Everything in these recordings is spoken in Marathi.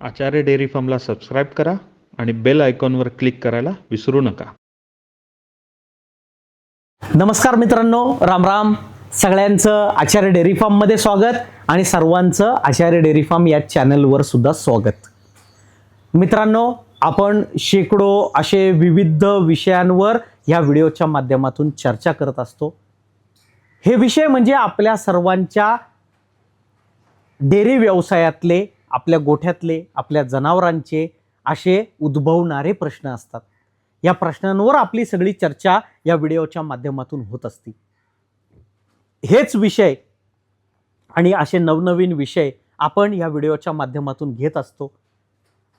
आचार्य डेअरी फार्मला सबस्क्राईब करा आणि बेल आयकॉनवर क्लिक करायला विसरू नका. नमस्कार मित्रांनो राम राम. सगळ्यांचं आचार्य डेअरी फार्ममध्ये स्वागत आणि सर्वांचं आचार्य डेअरी फार्म या चॅनलवर सुद्धा स्वागत. मित्रांनो आपण शेकडो असे विविध विषयांवर या व्हिडिओच्या माध्यमातून चर्चा करत असतो. हे विषय म्हणजे आपल्या सर्वांच्या डेअरी व्यवसायातले आपल्या गोठ्यातले आपल्या जनावरांचे असे उद्भवणारे प्रश्न असतात. या प्रश्नांवर आपली सगळी चर्चा या व्हिडिओच्या माध्यमातून होत असते. हेच विषय आणि असे नवनवीन विषय आपण या व्हिडिओच्या माध्यमातून घेत असतो.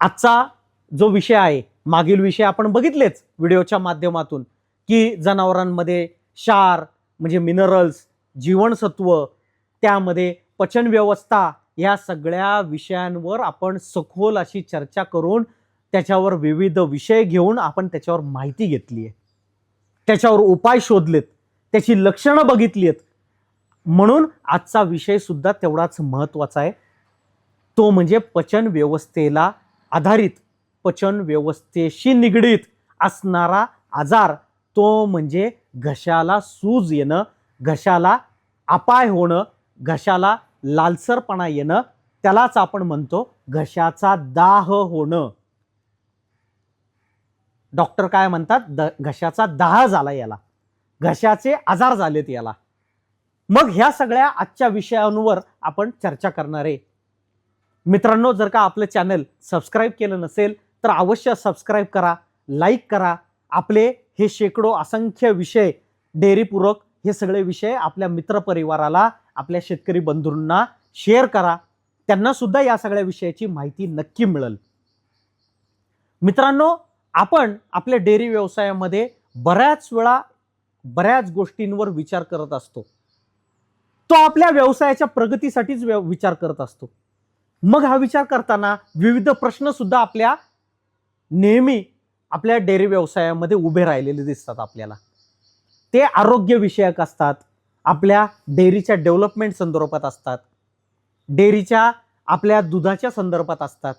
आजचा जो विषय आहे मागील विषय आपण बघितलेच व्हिडिओच्या माध्यमातून की जनावरांमध्ये क्षार म्हणजे मिनरल्स जीवनसत्व त्यामध्ये पचन व्यवस्था या सगळ्या विषयांवर आपण सखोल अशी चर्चा करून त्याच्यावर विविध विषय घेऊन आपण त्याच्यावर माहिती घेतली आहे. त्याच्यावर उपाय शोधलेत. त्याची लक्षणं बघितली आहेत म्हणून आजचा विषय सुद्धा तेवढाच महत्त्वाचा आहे. तो म्हणजे पचन व्यवस्थेला आधारित पचन व्यवस्थेशी निगडीत असणारा आजार तो म्हणजे घशाला सूज येणं घशाला अपाय होणं घशाला लालसरपणा येणं त्यालाच आपण म्हणतो घशाचा दाह होणं. डॉक्टर काय म्हणतात? द घशाचा दाह झाला याला. घशाचे आजार झालेत याला. मग ह्या सगळ्या आजच्या विषयांवर आपण चर्चा करणार आहे. मित्रांनो जर का आपलं चॅनल सबस्क्राईब केलं नसेल तर अवश्य सबस्क्राईब करा लाईक करा. आपले हे शेकडो असंख्य विषय डेअरीपूरक हे सगळे विषय आपल्या मित्रपरिवाराला आपल्या शेतकरी बंधूंना शेअर करा. त्यांना सुद्धा या सगळ्या विषयाची माहिती नक्की मिळेल. मित्रांनो आपण आपल्या डेअरी व्यवसायामध्ये बऱ्याच वेळा बऱ्याच गोष्टींवर विचार करत असतो. तो आपल्या व्यवसायाच्या प्रगतीसाठीच विचार करत असतो. मग हा विचार करताना विविध प्रश्न सुद्धा आपल्या नेहमी आपल्या डेअरी व्यवसायामध्ये उभे राहिलेले दिसतात आपल्याला. ते आरोग्य विषयक असतात आपल्या डेअरीच्या डेव्हलपमेंट संदर्भात असतात. डेअरीच्या आपल्या दुधाच्या संदर्भात असतात.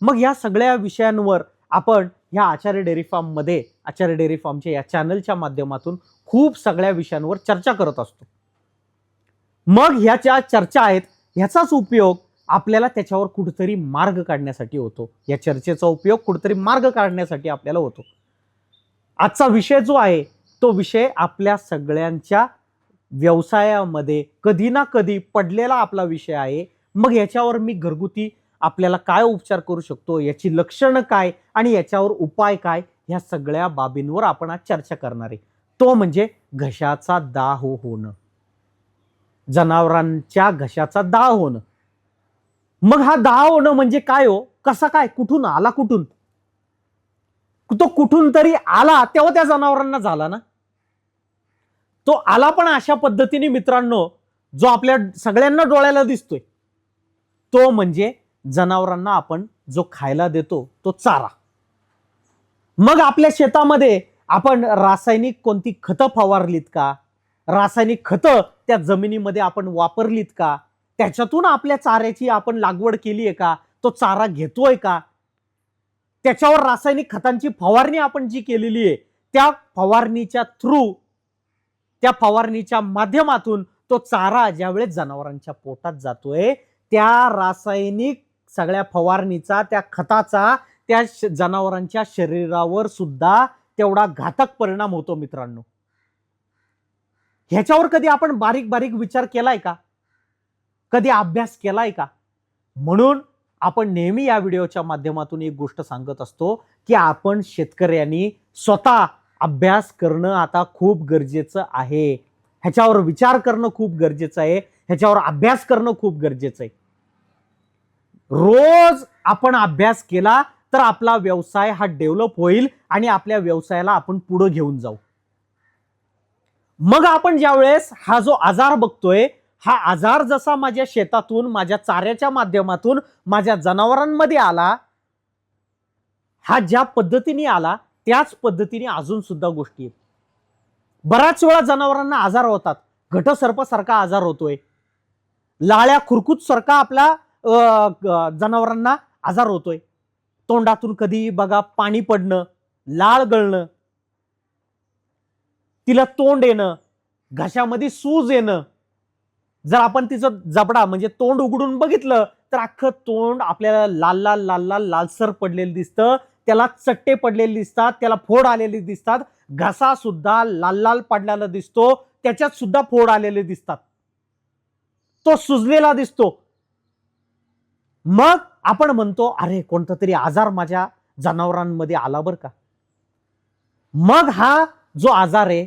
मग या सगळ्या विषयांवर आपण ह्या आचार्य डेअरी फार्ममध्ये आचार्य डेअरी फार्मच्या या चॅनलच्या माध्यमातून खूप सगळ्या विषयांवर चर्चा करत असतो. मग ह्या ज्या चर्चा आहेत ह्याचाच उपयोग आपल्याला त्याच्यावर कुठतरी मार्ग काढण्यासाठी होतो. या चर्चेचा उपयोग कुठतरी मार्ग काढण्यासाठी आपल्याला होतो. आजचा विषय जो आहे तो विषय आपल्या सगळ्यांच्या व्यवसायामध्ये कधी ना कधी पडलेला आपला विषय आहे. मग याच्यावर मी घरगुती आपल्याला काय उपचार करू शकतो? याची लक्षणं काय? आणि याच्यावर उपाय काय? ह्या सगळ्या बाबींवर आपण आज चर्चा करणार आहे. तो म्हणजे घशाचा दाह होणं. जनावरांच्या घशाचा दाह होणं. मग हा दाह होणं म्हणजे काय हो? कसा काय? कुठून? आला कुठून? तो कुठून तरी आला तेव्हा त्या जनावरांना झाला ना? तो आला पण अशा पद्धतीने मित्रांनो जो आपल्या सगळ्यांना डोळ्याला दिसतोय. तो म्हणजे जनावरांना आपण जो खायला देतो तो चारा. मग आपल्या शेतामध्ये आपण रासायनिक कोणती खतं फवारलीत का? रासायनिक खतं त्या जमिनीमध्ये आपण वापरलीत का? त्याच्यातून आपल्या चाऱ्याची आपण लागवड केली आहे का? तो चारा घेतोय का? त्याच्यावर रासायनिक खतांची फवारणी आपण जी केलेली आहे त्या फवारणीच्या थ्रू त्या फवारणीच्या माध्यमातून तो चारा ज्यावेळेस जनावरांच्या पोटात जातोय त्या रासायनिक सगळ्या फवारणीचा त्या खताचा त्या जनावरांच्या शरीरावर सुद्धा तेवढा घातक परिणाम होतो मित्रांनो. ह्याच्यावर कधी आपण बारीक बारीक विचार केलाय का? कधी अभ्यास केलाय का? म्हणून आपण नेहमी या व्हिडिओच्या माध्यमातून एक गोष्ट सांगत असतो की आपण शेतकऱ्यांनी स्वतः अभ्यास करणं आता खूप गरजेचं आहे. ह्याच्यावर विचार करणं खूप गरजेचं आहे. ह्याच्यावर अभ्यास करणं खूप गरजेचं आहे. रोज आपण अभ्यास केला तर आपला व्यवसाय हा डेव्हलप होईल आणि आपल्या व्यवसायाला आपण पुढे घेऊन जाऊ. मग आपण ज्यावेळेस हा जो आजार बघतोय हा आजार जसा माझ्या शेतातून माझ्या चाऱ्याच्या माध्यमातून माझ्या जनावरांमध्ये आला हा ज्या पद्धतीने आला त्याच पद्धतीने अजून सुद्धा गोष्टी आहेत. बऱ्याच वेळा जनावरांना आजार होतात. घटसर्पासारखा आजार होतोय. लाळ्या खुरकूत सारखा आपल्या जनावरांना आजार होतोय. तोंडातून कधी बघा पाणी पडणं लाळ गळणं तिला तोंड येणं घशामध्ये सूज येणं. जर आपण तिचं जबडा म्हणजे तोंड उघडून बघितलं तर अख्खं तोंड आपल्याला लाल लाल लाल लाल लालसर पडलेलं दिसतं. त्याला चट्टे पडलेले दिसतात त्याला फोड आलेले दिसतात. घसा सुद्धा लाल लाल पडलेला दिसतो त्याच्यात सुद्धा फोड आलेले दिसतात. तो सुजलेला दिसतो. मग आपण म्हणतो अरे कोणता तरी आजार माझ्या जनावरांमध्ये आला बरं का? मग हा जो आजार आहे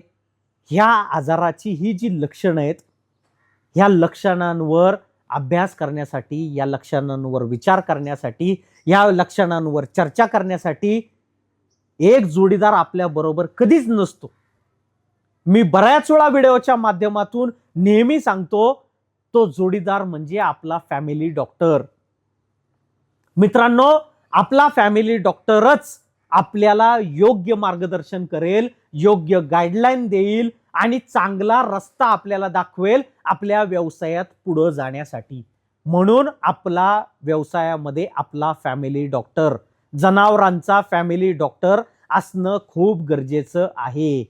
ह्या आजाराची ही जी लक्षणं आहेत ह्या लक्षणांवर अभ्यास करण्यासाठी या लक्षणांवर विचार करण्यासाठी या लक्षणांवर चर्चा करण्यासाठी एक जोडीदार आपल्या बरोबर कधीच नसतो. मी बऱ्याच वेळा व्हिडिओच्या माध्यमातून नेहमी सांगतो तो जोडीदार म्हणजे आपला फॅमिली डॉक्टर मित्रांनो आपला फॅमिली डॉक्टरच आपल्याला योग्य मार्गदर्शन करेल योग्य गाईडलाईन देईल आणि चांगला रस्ता आपल्याला दाखवेल आपल्या व्यवसायात पुढं जाण्यासाठी. म्हणून आपला व्यवसायामध्ये आपला फॅमिली डॉक्टर जनावरांचा फॅमिली डॉक्टर असणं खूप गरजेचं आहे.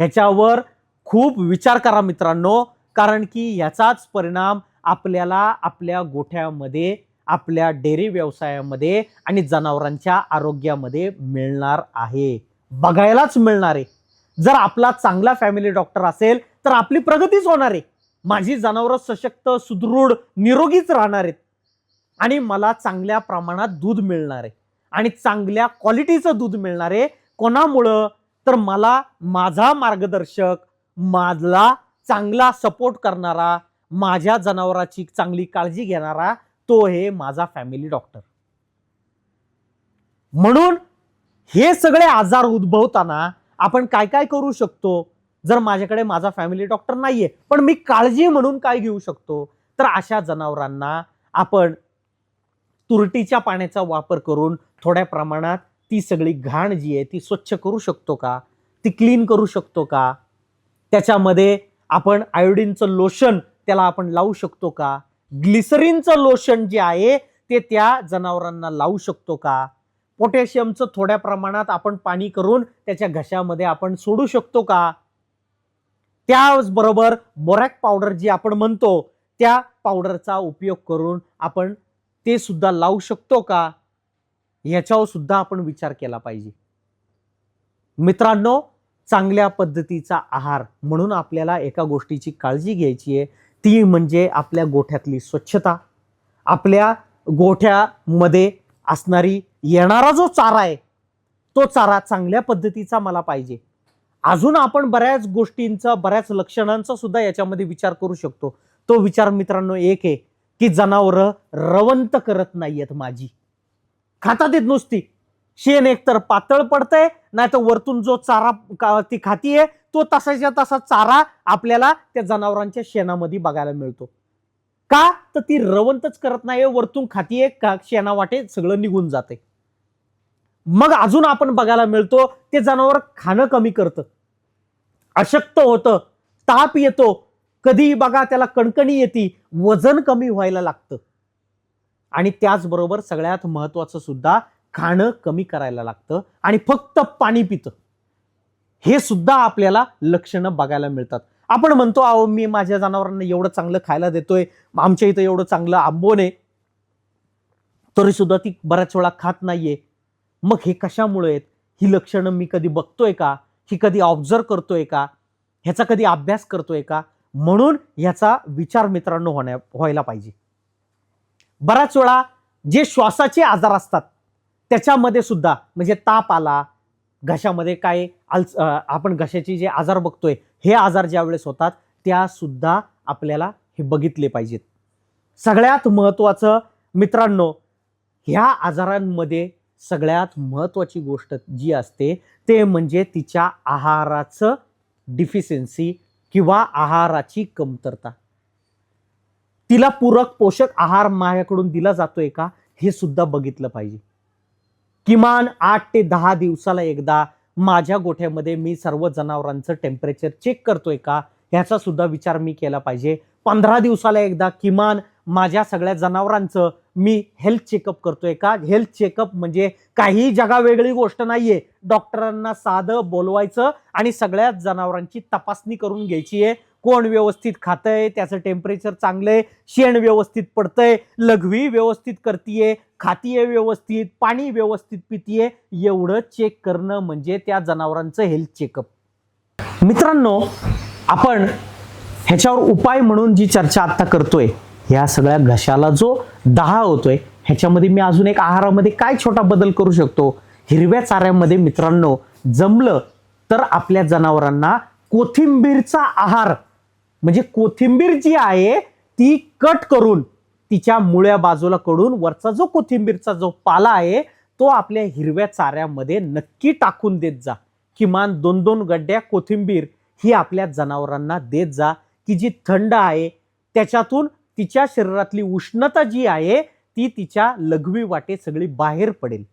ह्याच्यावर खूप विचार करा मित्रांनो कारण की ह्याचाच परिणाम आपल्याला आपल्या गोठ्यामध्ये आपल्या डेअरी व्यवसायामध्ये आणि जनावरांच्या आरोग्यामध्ये मिळणार आहे. बघायलाच मिळणार आहे. जर आपला चांगला फॅमिली डॉक्टर असेल तर आपली प्रगतीच होणार आहे. माझी जनावरं सशक्त सुदृढ निरोगीच राहणार आहेत. आणि मला चांगल्या प्रमाणात दूध मिळणार आहे. आणि चांगल्या क्वालिटीचं दूध मिळणार आहे. कोणामुळं? तर मला माझा मार्गदर्शक माझला चांगला सपोर्ट करणारा माझ्या जनावराची चांगली काळजी घेणारा तो हे माझा फॅमिली डॉक्टर म्हणून हे सगळे आजार उद्भवताना आपण काय काय करू शकतो? जर माझ्याकडे माझा फॅमिली डॉक्टर नाहीये पण मी काळजी म्हणून काय घेऊ शकतो? तर अशा जनावरांना आपण तुरटीच्या पाण्याचा वापर करून थोड्या प्रमाणात ती सगळी घाण जी आहे ती स्वच्छ करू शकतो का? ती क्लीन करू शकतो का? त्याच्यामध्ये आपण आयोडीनचं लोशन त्याला आपण लावू शकतो का? ग्लिसरीनचं लोशन जे आहे ते त्या जनावरांना लावू शकतो का? पोटॅशियमचं थोड्या प्रमाणात आपण पाणी करून त्याच्या घशामध्ये आपण सोडू शकतो का? त्याचबरोबर बोरॅक पावडर जी आपण म्हणतो त्या पावडरचा उपयोग करून आपण ते सुद्धा लावू शकतो का? याच्यावर सुद्धा आपण विचार केला पाहिजे. मित्रांनो चांगल्या पद्धतीचा आहार म्हणून आपल्याला एका गोष्टीची काळजी घ्यायची आहे. ती म्हणजे आपल्या गोठ्यातली स्वच्छता. आपल्या गोठ्यामध्ये असणारी येणारा जो चारा आहे तो चारा चांगल्या पद्धतीचा मला पाहिजे. अजून आपण बऱ्याच गोष्टींचा बऱ्याच लक्षणांचा सुद्धा याच्यामध्ये विचार करू शकतो. तो विचार मित्रांनो एक आहे की जनावरं रवंत करत नाहीयेत माझी खातात येत नुसती. शेण एकतर पातळ पडतंय नाही तर वरतून जो चारा का- ती खातीये तो तसाच्या तसा चारा आपल्याला त्या जनावरांच्या शेणामध्ये बघायला मिळतो. का? तर ती रवंतच करत नाहीये वरतून खातीये का शेणा वाटे सगळं निघून जाते. मग अजून आपण बघायला मिळतो ते जनावर खाणं कमी करतं. अशक्त होतं ताप येतो. कधी बघा त्याला कणकणी येते वजन कमी व्हायला लागतं. आणि त्याचबरोबर सगळ्यात महत्वाचं सुद्धा खाणं कमी करायला लागतं आणि फक्त पाणी पितं. हे सुद्धा आपल्याला लक्षणं बघायला मिळतात. आपण म्हणतो अहो मी माझ्या जनावरांना एवढं चांगलं खायला देतोय आमच्या इथं एवढं चांगलं आंबोन आहे. तरी सुद्धा ती बऱ्याच वेळा खात नाहीये. मग हे कशामुळे आहेत? ही लक्षणं मी कधी बघतोय का? ही कधी ऑब्झर्व करतोय का? ह्याचा कधी अभ्यास करतोय का? म्हणून ह्याचा विचार मित्रांनो होण्या व्हायला पाहिजे. बऱ्याच वेळा जे श्वासाचे आजार असतात त्याच्यामध्ये सुद्धा म्हणजे ताप आला घशामध्ये काय अल्स आपण घशाचे जे आजार बघतोय हे आजार ज्या वेळेस होतात त्या सुद्धा आपल्याला हे बघितले पाहिजेत. सगळ्यात महत्त्वाचं मित्रांनो ह्या आजारांमध्ये सगळ्यात महत्त्वाची गोष्ट जी असते ते म्हणजे तिच्या आहाराचं डिफिशियन्सी किंवा आहाराची कमतरता. तिला पूरक पोषक आहार माझ्याकडून दिला जातोय का हे सुद्धा बघितलं पाहिजे. किमान आठ ते दहा दिवसाला एकदा माझ्या गोठ्यामध्ये मी सर्व जनावरांचं टेम्परेचर चेक करतोय का ह्याचा सुद्धा विचार मी केला पाहिजे. पंधरा दिवसाला एकदा किमान माझ्या सगळ्या जनावरांचं मी हेल्थ चेकअप करतोय का? हेल्थ चेकअप म्हणजे काही जगावेगळी गोष्ट नाहीये. डॉक्टरांना साधं बोलवायचं आणि सगळ्याच जनावरांची तपासणी करून घ्यायची आहे. कोण व्यवस्थित खातंय त्याचं टेम्परेचर चांगलंय शेण व्यवस्थित पडतंय लघवी व्यवस्थित करतीये खातीये व्यवस्थित पाणी व्यवस्थित पितीये एवढं चेक करणं म्हणजे त्या जनावरांचं हेल्थ चेकअप मित्रांनो आपण ह्याच्यावर उपाय म्हणून जी चर्चा आता करतोय ह्या सगळ्या घशाला जो दहा होतोय ह्याच्यामध्ये मी अजून एक आहारामध्ये काय छोटा बदल करू शकतो? हिरव्या चाऱ्यामध्ये मित्रांनो जमलं तर आपल्या जनावरांना कोथिंबीरचा आहार म्हणजे कोथिंबीर जी आहे ती कट करून तिच्या मुळ्या बाजूला कडून वरचा जो कोथिंबीरचा जो पाला आहे तो आपल्या हिरव्या चाऱ्यामध्ये नक्की टाकून देत जा. किमान दोन दोन गड्ड्या कोथिंबीर ही आपल्या जनावरांना देत जा की जी थंड आहे त्याच्यातून तिच्या शरीरातली उष्णता जी आहे ती तिच्या लघवी वाटे सगळी बाहेर पडेल.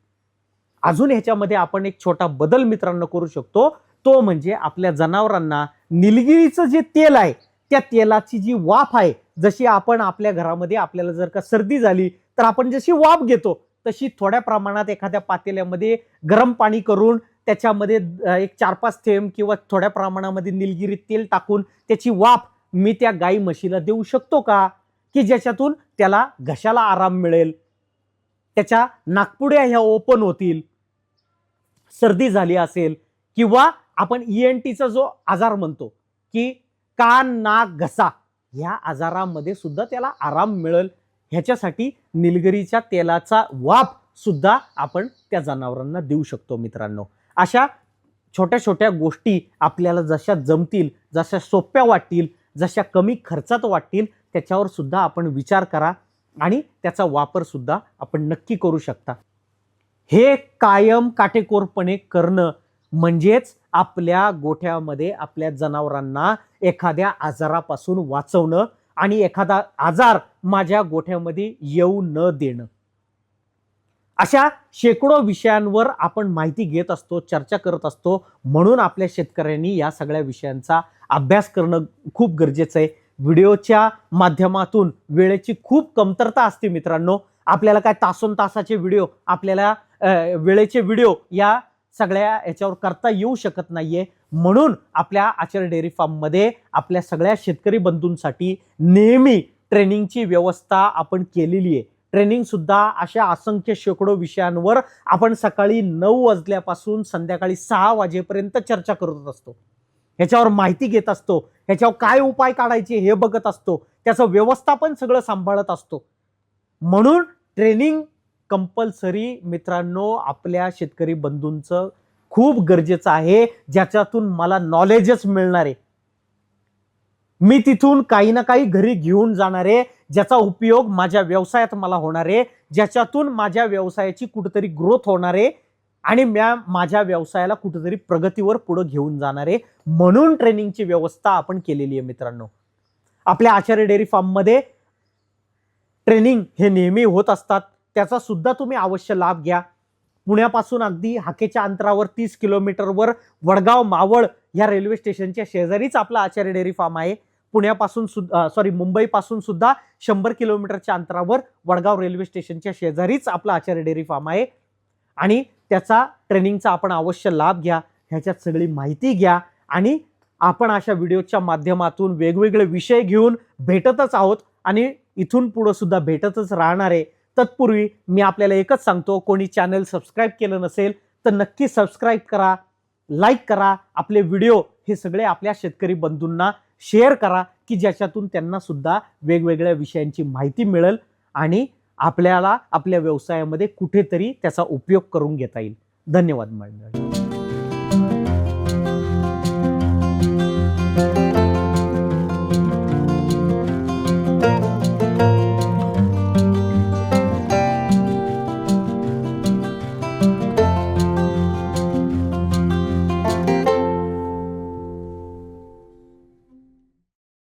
अजून ह्याच्यामध्ये आपण एक छोटा बदल मित्रांनो करू शकतो. तो म्हणजे आपल्या जनावरांना निलगिरीचं जे तेल आहे त्या तेलाची जी वाफ आहे जशी आपण आपल्या घरामध्ये आपल्याला जर का सर्दी झाली तर आपण जशी वाफ घेतो तशी थोड्या प्रमाणात एखाद्या पातेल्यामध्ये गरम पाणी करून त्याच्यामध्ये एक चार पाच थेंब किंवा थोड्या प्रमाणामध्ये निलगिरी तेल टाकून त्याची वाफ मी त्या गाई म्हशीला देऊ शकतो का? की ज्याच्यातून त्याला घशाला आराम मिळेल. त्याच्या नागपुड्या ह्या ओपन होतील. सर्दी झाली असेल किंवा आपण ई एन टीचा जो आजार म्हणतो की कान नाक घसा ह्या आजारामध्ये सुद्धा त्याला आराम मिळेल. ह्याच्यासाठी निलगिरीच्या तेलाचा वाफ सुद्धा आपण त्या जनावरांना देऊ शकतो मित्रांनो. अशा छोट्या छोट्या गोष्टी आपल्याला जशा जमतील जशा सोप्या वाटतील जशा कमी खर्चात वाटतील त्याच्यावर सुद्धा आपण विचार करा आणि त्याचा वापर सुद्धा आपण नक्की करू शकता. हे कायम काटेकोरपणे करणं म्हणजेच आपल्या गोठ्यामध्ये आपल्या जनावरांना एखाद्या आजारापासून वाचवणं आणि एखादा आजार माझ्या गोठ्यामध्ये येऊ न देणं. अशा शेकडो विषयांवर आपण माहिती घेत असतो चर्चा करत असतो म्हणून आपल्या शेतकऱ्यांनी या सगळ्या विषयांचा अभ्यास करणं खूप गरजेचं आहे. व्हिडिओच्या माध्यमातून वेळेची खूप कमतरता असते मित्रांनो. आपल्याला काय तासोन तासाचे व्हिडिओ आपल्याला वेळेचे व्हिडिओ या सगळ्या याच्यावर करता येऊ शकत नाहीये. म्हणून आपल्या आचार्य डेअरी फार्ममध्ये आपल्या सगळ्या शेतकरी बंधूंसाठी नेहमी ट्रेनिंगची व्यवस्था आपण केलेली आहे. ट्रेनिंग सुद्धा अशा असंख्य शेकडो विषयांवर आपण सकाळी नऊ वाजल्यापासून संध्याकाळी सहा वाजेपर्यंत चर्चा करत असतो. ह्याच्यावर माहिती घेत असतो ह्याच्यावर काय उपाय काढायचे हे बघत असतो त्याचं व्यवस्थापन सगळं सांभाळत असतो. म्हणून ट्रेनिंग कंपल्सरी मित्रांनो आपल्या शेतकरी बंधूंचं खूप गरजेचं आहे ज्याच्यातून मला नॉलेजच मिळणार आहे. मी तिथून काही ना काही घरी घेऊन जाणार आहे ज्याचा उपयोग माझ्या व्यवसायात मला होणार आहे ज्याच्यातून माझ्या व्यवसायाची कुठेतरी ग्रोथ होणार आहे आणि म्या माझ्या व्यवसायाला कुठेतरी प्रगतीवर पुढे घेऊन जाणार आहे. म्हणून ट्रेनिंगची व्यवस्था आपण केलेली आहे मित्रांनो. आपल्या आचार्य डेअरी फार्ममध्ये ट्रेनिंग हे नेहमी होत असतात. त्याचा सुद्धा तुम्ही अवश्य लाभ घ्या. पुण्यापासून अगदी हाकेच्या अंतरावर तीस किलोमीटरवर वडगाव मावळ या रेल्वे स्टेशनच्या शेजारीच आपला आचार्य डेअरी फार्म आहे. पुण्यापासून सुद्धा सॉरी मुंबईपासून सुद्धा शंभर किलोमीटरच्या अंतरावर वडगाव रेल्वे स्टेशनच्या शेजारीच आपला आचार्य डेअरी फार्म आहे. आणि त्याचा ट्रेनिंगचा आपण अवश्य लाभ घ्या ह्याच्यात सगळी माहिती घ्या आणि आपण अशा व्हिडिओच्या माध्यमातून वेगवेगळे विषय घेऊन भेटतच आहोत आणि इथून पुढं सुद्धा भेटतच राहणार आहे. तत्पूर्वी मी आपल्याला एकच सांगतो कोणी चॅनल सबस्क्राईब केलं नसेल तर नक्की सबस्क्राईब करा लाईक करा आपले व्हिडिओ हे सगळे आपल्या शेतकरी बंधूंना शेअर करा की ज्याच्यातून त्यांना सुद्धा वेगवेगळ्या विषयांची माहिती मिळेल आणि आपल्याला आपल्या व्यवसायामध्ये कुठेतरी त्याचा उपयोग करून घेता येईल. धन्यवाद मंडळी.